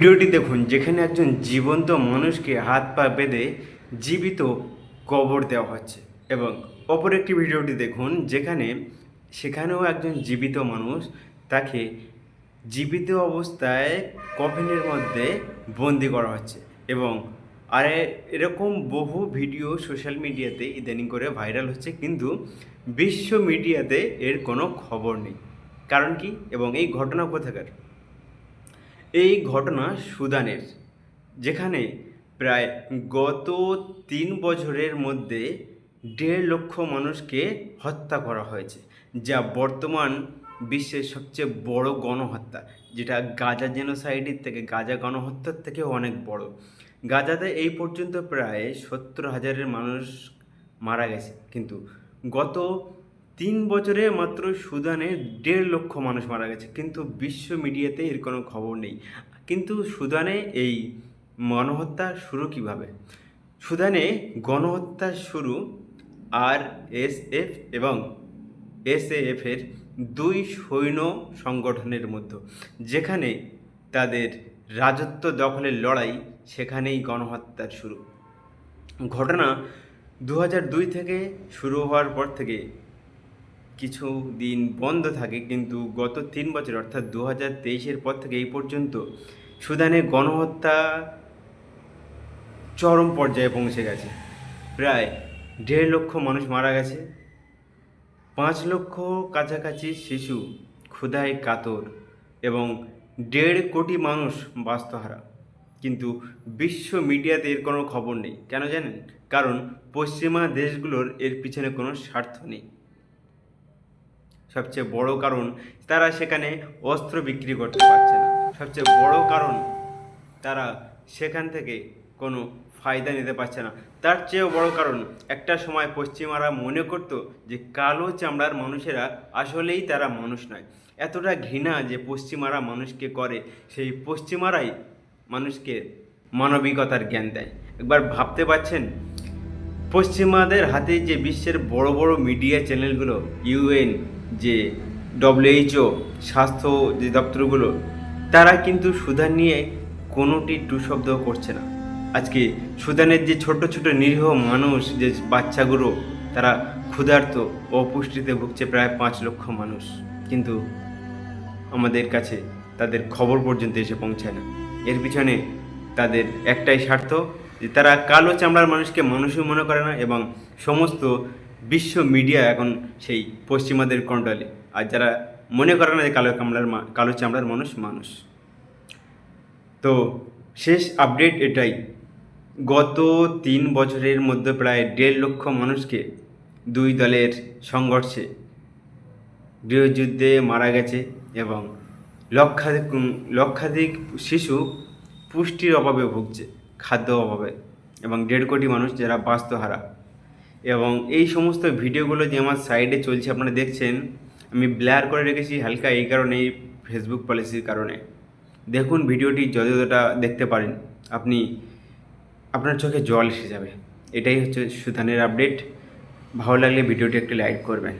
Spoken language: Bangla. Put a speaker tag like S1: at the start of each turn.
S1: ভিডিওটি দেখুন, যেখানে একজন জীবন্ত মানুষকে হাত পা বেঁধে জীবিত কবর দেওয়া হচ্ছে এবং অপর একটি ভিডিওটি দেখুন, যেখানে সেখানেও একজন জীবিত মানুষ তাকে জীবিত অবস্থায় কফিনের মধ্যে বন্দি করা হচ্ছে এবং আর এরকম বহু ভিডিও সোশ্যাল মিডিয়াতে ইদানিং করে ভাইরাল হচ্ছে, কিন্তু বিশ্ব মিডিয়াতে এর কোনো খবর নেই। কারণ কি? এবং এই ঘটনা কোথাকার? এই ঘটনা সুদানের, যেখানে প্রায় গত তিন বছরের মধ্যে দেড় লক্ষ মানুষকে হত্যা করা হয়েছে, যা বর্তমান বিশ্বের সবচেয়ে বড় গণহত্যা, যেটা গাজা জেনোসাইডের থেকে, গাজা গণহত্যার থেকে অনেক বড়। গাজাতে এই পর্যন্ত প্রায় সত্তর হাজারের মানুষ মারা গেছে, কিন্তু গত তিন বছরে মাত্র সুদানে দেড় লক্ষ মানুষ মারা গেছে, কিন্তু বিশ্ব মিডিয়াতে এর কোনো খবর নেই। কিন্তু সুদানে এই গণহত্যা শুরু কীভাবে? সুদানে গণহত্যা শুরু আর এস এফ এবং এসএএফ এর দুই সৈন্য সংগঠনের মধ্যে, যেখানে তাদের রাজত্ব দখলের লড়াই সেখানেই গণহত্যার শুরু। ঘটনা দু থেকে শুরু হওয়ার পর থেকে কিছু দিন বন্ধ থাকে, কিন্তু গত তিন বছর, অর্থাৎ দু হাজার তেইশের পর থেকে এই পর্যন্ত সুদানে গণহত্যা চরম পর্যায়ে পৌঁছে গেছে। প্রায় দেড় লক্ষ মানুষ মারা গেছে, পাঁচ লক্ষ কাছাকাছি শিশু ক্ষুধায় কাতর এবং দেড় কোটি মানুষ বাস্তুহারা। কিন্তু বিশ্ব মিডিয়াতে এর কোনো খবর নেই। কেন জানেন? কারণ পশ্চিমা দেশগুলোর এর পিছনে কোনো স্বার্থ নেই। সবচেয়ে বড় কারণ, তারা সেখানে অস্ত্র বিক্রি করতে পারছে না। সবচেয়ে বড় কারণ, তারা সেখান থেকে কোনো ফায়দা নিতে পারছে না। তার চেয়েও বড় কারণ, একটা সময় পশ্চিমারা মনে করত যে কালো চামড়ার মানুষেরা আসলেই তারা মানুষ নয়। এতটা ঘৃণা যে পশ্চিমারা মানুষকে করে, সেই পশ্চিমারাই মানুষকে মানবিকতার জ্ঞান দেয়। একবার ভাবতে পারছেন? পশ্চিমাদের হাতে যে বিশ্বের বড় বড় মিডিয়া চ্যানেলগুলো ইউএন যে ডব্লিউএইচও স্বাস্থ্য যে দপ্তরগুলো, তারা কিন্তু সুদান নিয়ে কোনোটি টু শব্দও করছে না। আজকে সুদানের যে ছোট ছোট নিরীহ মানুষ, যে বাচ্চাগুলো, তারা ক্ষুধার্ত, অপুষ্টিতে ভুগছে প্রায় পাঁচ লক্ষ মানুষ। কিন্তু আমাদের কাছে তাদের খবর পর্যন্ত এসে পৌঁছায় না। এর পিছনে তাদের একটাই স্বার্থ যে তারা কালো চামড়ার মানুষকে মানুষই মনে করে না এবং সমস্ত বিশ্ব মিডিয়া এখন সেই পশ্চিমাদের কন্ট্রোলে আর যারা মনে করে না যে কালো কামড়ার কালো চামড়ার মানুষ মানুষ। তো শেষ আপডেট এটাই। গত তিন বছরের মধ্যে প্রায় দেড় লক্ষ মানুষকে দুই দলের সংঘর্ষে গৃহযুদ্ধে মারা গেছে এবং লক্ষাধিক লক্ষাধিক শিশু পুষ্টির অভাবে ভুগছে, খাদ্য অভাবে এবং দেড় কোটি মানুষ যারা বাস্তুহারা। এবং এই সমস্ত ভিডিওগুলো যে আমার সাইডে চলছে, আপনারা দেখছেন, আমি ব্লার করে রেখেছি হালকা এই কারণে ফেসবুক পলিসির কারণে। দেখুন ভিডিওটি যতটা দেখতে পারেন, আপনি, আপনার চোখে জল এসে যাবে। এটাই হচ্ছে সুধানের আপডেট। ভালো লাগলে ভিডিওটি একটু লাইক করবেন।